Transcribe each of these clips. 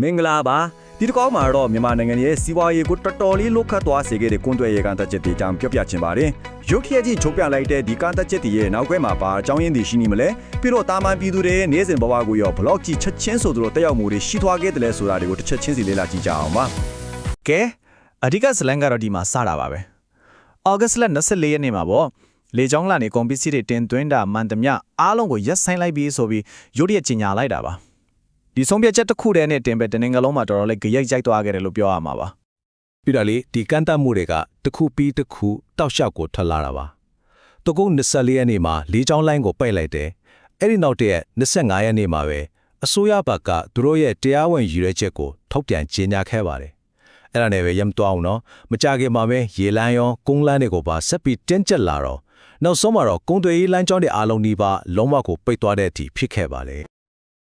မင်္ဂလာပါဒီတစ်ကောင်းမှာတော့မြန်မာနိုင်ငံရဲ့စီးပွားရေးကိုတော်တော်လေးလုခတ်သွားစေခဲ့တဲ့ကွန်တွယ်ရေးကန်တက်ချက်တွေအကြောင်းပြောပြချင်ပါတယ်ရုတ်ခရက်ကြီးချုပ်ပြလိုက်တဲ့ဒီကန်တက်ချက်တွေရဲ့နောက်ခွဲမှာပါအကြောင်းရင်းတွေရှိနေမလဲပြီးတော့တာမန်ပြည်သူတွေရဲ့နေ့စဉ်ဘဝကိုရောဘလော့ကြီးချက်ချင်းဆိုသူတို့တက်ရောက်မှုတွေရှိသွားခဲ့တယ်လဲဆိုတာတွေကိုတစ်ချက်ချင်းစီလေ့လာကြည့်ကြအောင်ပါကဲအဓိကဇလန်ကတော့ဒီမှာစတာပါပဲဩဂတ်လ24ရက်နေ့မှာပေါ့လေကြောင်းလာနေကွန်ပစ္စည်းတွေတင်သွင်းတာမှန်သမျှအားလုံးကိုရက်ဆိုင်လိုက်ပြီးဆိုပြီးရုတ်တရက်ကြီးညာလိုက်တာပါ ဒီဆုံးဖြတ်ချက်တစ်ခုတည်းနဲ့တင်ပဲတနင်္ဂနွေလုံးမှာတော်တော်လေးကြိတ်ကြိုက်သွားခဲ့တယ်လို့ပြောရမှာပါပြီးတော့လေဒီကန့်တက်မှုတွေကတစ်ခုပြီးတစ်ခုတောက်လျှောက်ကိုထွက်လာတာပါ။တကုန်း24ရက်နေ့မှာလေးချောင်းလိုင်းကိုပိတ်လိုက်တယ်။အဲ့ဒီနောက်တည့်ရက်25ရက်နေ့မှာပဲအစိုးရဘက်ကသူတို့ရဲ့တရားဝင်ရည်ရွယ်ချက်ကိုထုတ်ပြန်ကြေညာခဲ့ပါတယ်။အဲ့ဒါနဲ့ပဲရမ်းတော့အောင်နော်။မကြခင်မှာပဲရေလန်းရောကုန်းလန်းတွေကိုပါဆက်ပြီးတင်းကျပ်လာတော့နောက်ဆုံးမှာတော့ကုန်းသွေးရေးလမ်းကြောင်းတွေအားလုံးဒီပါလုံးဝကိုပိတ်သွားတဲ့အထိဖြစ်ခဲ့ပါတယ်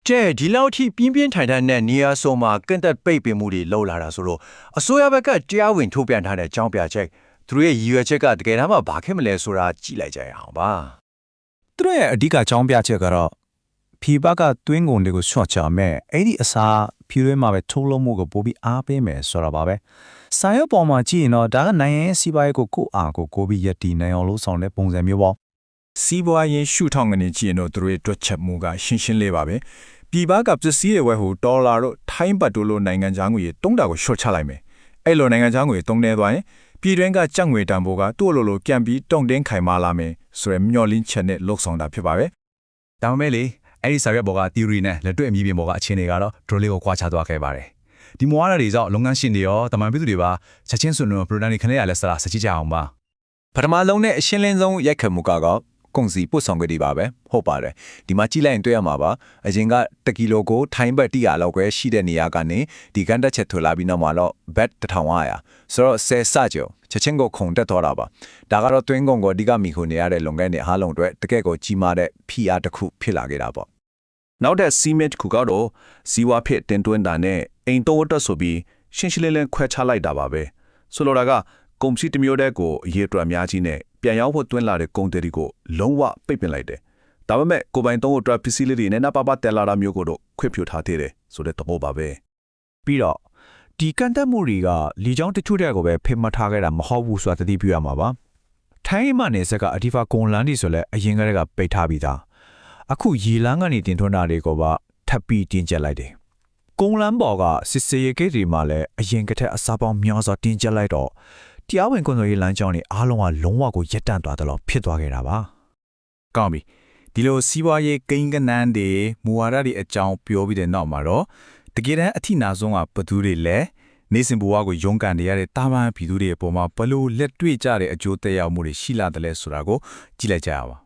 ကျဲဒီလောက်ထိပြင်းပြင်းထန်ထန်နဲ့နေရာစုံမှာကန့်သက်ပိတ်ပင်မှုတွေလှုပ်လာတာဆိုတော့အစိုးရဘက်ကတရားဝင်ထုတ်ပြန်ထားတဲ့အကြောင်းပြချက်သူတို့ရဲ့ရည်ရွယ်ချက်ကတကယ်တမ်းမှဘာဖြစ်မလဲဆိုတာကြည့်လိုက်ကြရအောင်ပါသူတို့ရဲ့အဓိကအကြောင်းပြချက်ကတော့ဖီဘကတွင်းကုန်တွေကို short ချမယ်အဲ့ဒီအစားဖီရွေးမှာပဲထုတ်လို့မှုကိုပို့ပြီးအားပေးမယ်ဆိုတာပါပဲစာရွက်ပေါ်မှာကြည့်ရင်တော့ဒါကနိုင်ငံရေးစီးပွားရေးကိုကိုယ့်အားကိုကိုယ်ပြီးယက်တီနိုင်အောင်လို့ဆောင်တဲ့ပုံစံမျိုးပေါ့စီးပွားရေးရှုထောင့်ကနေကြည့်ရင်တော့သူတို့ရဲ့တွက်ချက်မှုကရှင်းရှင်းလေးပါပဲ ပြည်ပကပစ္စည်းတွေဝယ်ဟိုဒေါ်လာတို့ထိုင်းဘတ်တို့လိုနိုင်ငံခြားငွေတုံးတာကိုရှော့ချလိုက်မယ်အဲ့လိုနိုင်ငံခြားငွေတုံးနေသွားရင်ပြည်တွင်းကကြက်ငွေတန်ဖိုးကသူ့လိုလိုပြန်ပြီးတုံတင်းခိုင်မာလာမယ်ဆိုရယ်မျောလင်းချက်နဲ့လှုပ်ဆောင်တာဖြစ်ပါပဲဒါပေမဲ့လေအဲ့ဒီစာရွက်ပေါ်က theory နဲ့လက်တွေ့အမြင်ပြင်ပေါ်ကအခြေအနေကတော့ဒရိုလေးကိုကွာခြားသွားခဲ့ပါတယ်ဒီမွားရတွေကြောင့်လုပ်ငန်းရှင်တွေရောတမန်ပြည်သူတွေပါချက်ချင်းဆွန်လို့ product တွေခနဲ့ရလဲစတာစကြည့်ကြအောင်ပါပထမလုံးနဲ့အရှင်းလင်းဆုံးရိုက်ခတ်မှုကတော့ ကုန်စီပို့ဆောင်ကြတွေပါပဲဟုတ်ပါတယ်ဒီမှာကြည့်လိုက်ရင်တွေ့ရမှာပါအရင်က1ကီလိုကိုထိုင်းဘတ်100လောက်ပဲရှိတဲ့နေရာကနေဒီကန်တက်ချက်ထွက်လာပြီးနောက်မှာတော့ဘတ်1500ဆိုတော့10စကြောချက်ချင်းကိုခုန်တက်သွားတာပါဒါကတော့တွင်းကုန်ကိုအဓိကမိခုနေရတဲ့လုပ်ငန်းတွေအားလုံးအတွက်တကယ့်ကိုကြီးမားတဲ့ PR တစ်ခုဖြစ်လာခဲ့တာပေါ့နောက်တဲ့စီမစ်ခုကတော့စီဝါဖြစ်တင်သွင်းတာနဲ့အိမ်တော်တက်ဆိုပြီးရှင်းရှင်းလင်းလင်းခွဲခြားလိုက်တာပါပဲဆိုလိုတာက ကုန်စည်တစ်မျိုးတည်းကိုအရေးအတွက်အများကြီးနဲ့ပြန်ရောက်ဖို့တွင်းလာတဲ့ကုန်တွေကိုလုံးဝပိတ်ပင်လိုက်တယ်ဒါပေမဲ့ကိုပိုင်သုံးအတွက်ပစ္စည်းလေးတွေနဲ့နပပတက်လာတာမျိုးကိုတော့ခွင့်ပြုထားသေးတယ်ဆိုတဲ့သဘောပါပဲပြီးတော့ဒီကန်တက်မှုတွေကလီချောင်းတချို့တဲ့ကိုပဲဖိမထားခဲ့တာမဟုတ်ဘူးဆိုတာသတိပြုရမှာပါထိုင်းမှနေဆက်ကအဒီဖာကွန်လန်ဒီဆိုလဲအရင်ကတည်းကပိတ်ထားပြီးသားအခုရီလန်းကနေတင်ထွန်းတာတွေကိုပါထပ်ပြီးတင်းကျပ်လိုက်တယ်ကုံလန်းပေါ်ကစစ်စေးရကိတ်တွေမှာလည်းအရင်ကထက်အစားပေါင်းများစွာတင်းကျပ်လိုက်တော့ တရားဝင်ကွန်ဆိုရေးလမ်းကြောင်းတွေအားလုံးကလုံးဝကိုရက်တန့်သွားတယ်လို့ဖြစ်သွားခဲ့တာပါကောင်းပြီဒီလိုစီးပွားရေးကိန်းကနန်းတွေမူဝါဒတွေအကြောင်းပြောပြီးတဲ့နောက်မှာတော့တကယ်တမ်းအထိနာဆုံးကဘသူတွေလဲနေစဉ်ဘဝကိုရုန်းကန်နေရတဲ့တာမန်ပြည်သူတွေအပေါ်မှာဘလို့လက်တွေ့ကြတဲ့အကျိုးသက်ရောက်မှုတွေရှိလာတယ်လဲဆိုတာကိုကြည့်လိုက်ကြရအောင်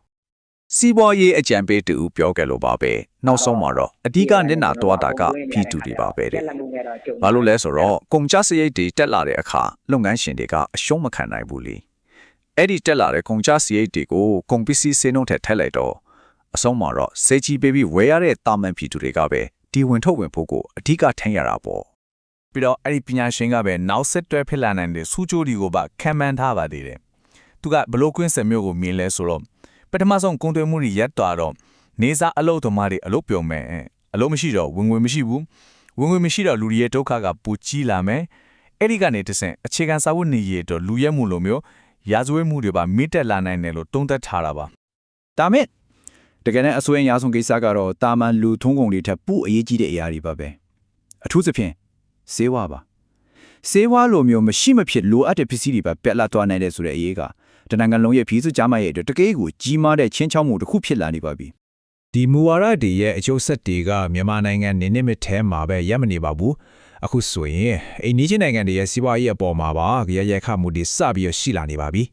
စီးပွားရေးအကြံပေးတူပြောခဲ့လို့ပါပဲနောက်ဆုံးမှာတော့အဓိကနစ်နာသွားတာကဖီတူတွေပါပဲတဲ့ဘာလို့လဲဆိုတော့ကုန်ကျစရိတ်တွေတက်လာတဲ့အခါလုပ်ငန်းရှင်တွေကအရှုံးမခံနိုင်ဘူးလေအဲ့ဒီတက်လာတဲ့ကုန်ကျစရိတ်တွေကိုကုန်ပစ္စည်းစင်းနှုန်းထက်ထည့်လိုက်တော့အဆုံးမှာတော့စေချီပေးပြီးဝယ်ရတဲ့တာမန်ဖီတူတွေကပဲဒီဝင်ထုတ်ဝင်ဖို့ကိုအဓိကထင်ရတာပေါ့ပြီးတော့အဲ့ဒီပညာရှင်ကပဲနောက်ဆက်တွဲဖြစ်လာနိုင်တဲ့စူးကြိုးတွေကိုပါခံမှန်းထားပါသေးတယ်သူကဘလို့ကွင်းဆက်မျိုးကိုမြင်လဲဆိုတော့ ပထမဆုံးကုံသွဲမှုတွေရက်သွားတော့နေစားအလုတ်သမားတွေအလုတ်ပြုံမယ်အလုတ်မရှိတော့ဝင်ငွေမရှိဘူးဝင်ငွေမရှိတော့လူတွေရဲ့ဒုက္ခကပူကြီးလာမယ်အဲ့ဒီကနေတဆင့်အခြေခံစာဝတ်နေရေးတော့လူရဲမှုလိုမျိုးရာဇဝတ်မှုတွေပါမိတက်လာနိုင်တယ်လို့တုံးသက်ထားတာပါဒါမဲ့တကယ်နဲ့အစွဲအရာဆုံးကိစ္စကတော့တာမန်လူထုံးကုန်တွေထက်ပိုအရေးကြီးတဲ့အရာတွေပါပဲအထူးသဖြင့်စေဝါပါစေဝါလိုမျိုးမရှိမဖြစ်လိုအပ်တဲ့ပစ္စည်းတွေပါပြက်လာသွားနိုင်တဲ့ဆိုတဲ့အရေးက တနင်္ဂနွေလုံးရဲ့ပြည်စုကြားမရဲ့အတွက်တကယ်ကိုကြီးမားတဲ့ချင်းချောင်းမှုတစ်ခုဖြစ်လာနေပါပြီဒီမူဝါဒတွေရဲ့အကျိုးဆက်တွေကမြန်မာနိုင်ငံနေနေမထဲမှာပဲရပ်မနေပါဘူးအခုဆိုရင်အိန္ဒိယနိုင်ငံတွေရဲ့စီးပွားရေးအပေါ်မှာပါကြရရက်ခမှုတွေစပြီးရရှိလာနေပါပြီ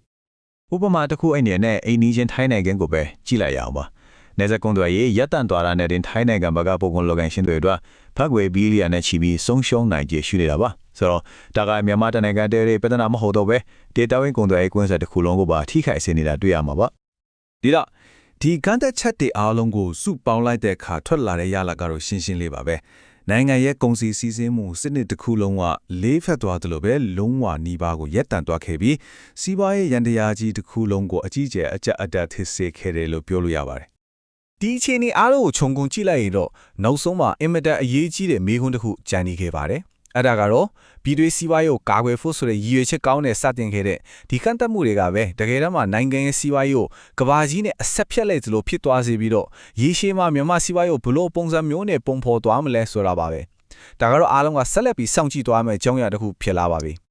ဥပမာတစ်ခုအိမ်နေနဲ့အိမ်နီးချင်းထိုင်းနိုင်ငံကိုပဲကြည့်လိုက်ရအောင်ပါ။နေဇကွန်တို့ရဲ့ရပ်တန့်သွားတာနဲ့တင်ထိုင်းနိုင်ငံဘက်ကပုံကွန်လောကန်ရှင်တွေအတွက်ဖက်ဝေဘီလီယံနဲ့ချီပြီးဆုံးရှုံးနိုင်ကြရှိနေတာပါ။ ဆိုတော့ဒါကမြန်မာတနိုင်ငံတည်းရဲ့ပြဿနာမဟုတ်တော့ပဲဒေတာဝင်းကွန်တို့ရဲ့ကွင်းဆက်တစ်ခုလုံးကိုပါထိခိုက်စေနေတာတွေ့ရမှာပါ။ဒီတော့ဒီကန်သက်ချက်တွေအားလုံးကိုစုပေါင်းလိုက်တဲ့အခါထွက်လာတဲ့ရလကတော့ရှင်းရှင်းလေးပါပဲနိုင်ငံရဲ့ကုန်စည်စည်းစိမ်မှုစနစ်တစ်ခုလုံးကလေးဖက်သွားတယ်လို့ပဲလုံးဝနှီးပါကိုရက်တန်သွားခဲ့ပြီးစီးပွားရေးရန်တရားကြီးတစ်ခုလုံးကိုအကြီးကျယ်အကြက်အတက်ထစ်စေခဲ့တယ်လို့ပြောလို့ရပါတယ်ဒီအခြေအနေအားလုံးကိုခြုံငုံကြည့်လိုက်ရင်တော့နောက်ဆုံးမှာအင်မတန်အရေးကြီးတဲ့မေးခွန်းတစ်ခုကြံနေခဲ့ပါတယ်။ အဲ့ဒါကတော့ပြည်တွင်းစီးပွားရေးကိုကာကွယ်ဖို့ဆိုတဲ့ရည်ရွယ်ချက်ကောင်းနဲ့စတင်ခဲ့တဲ့ဒီကန့်သက်မှုတွေကပဲတကယ်တမ်းမှာနိုင်ငံရဲ့စီးပွားရေးကိုကဘာကြီးနဲ့အဆက်ဖြတ်လိုက်သလိုဖြစ်သွားစေပြီးတော့ရေရှည်မှာမြန်မာစီးပွားရေးကိုဘလို့ပုံစံမျိုးနဲ့ပုံဖော်သွားမလဲဆိုတာပါပဲ။ဒါကတော့အားလုံးကဆက်လက်ပြီးစောင့်ကြည့်သွားမယ့်အကြောင်းအရာတစ်ခုဖြစ်လာပါပြီ။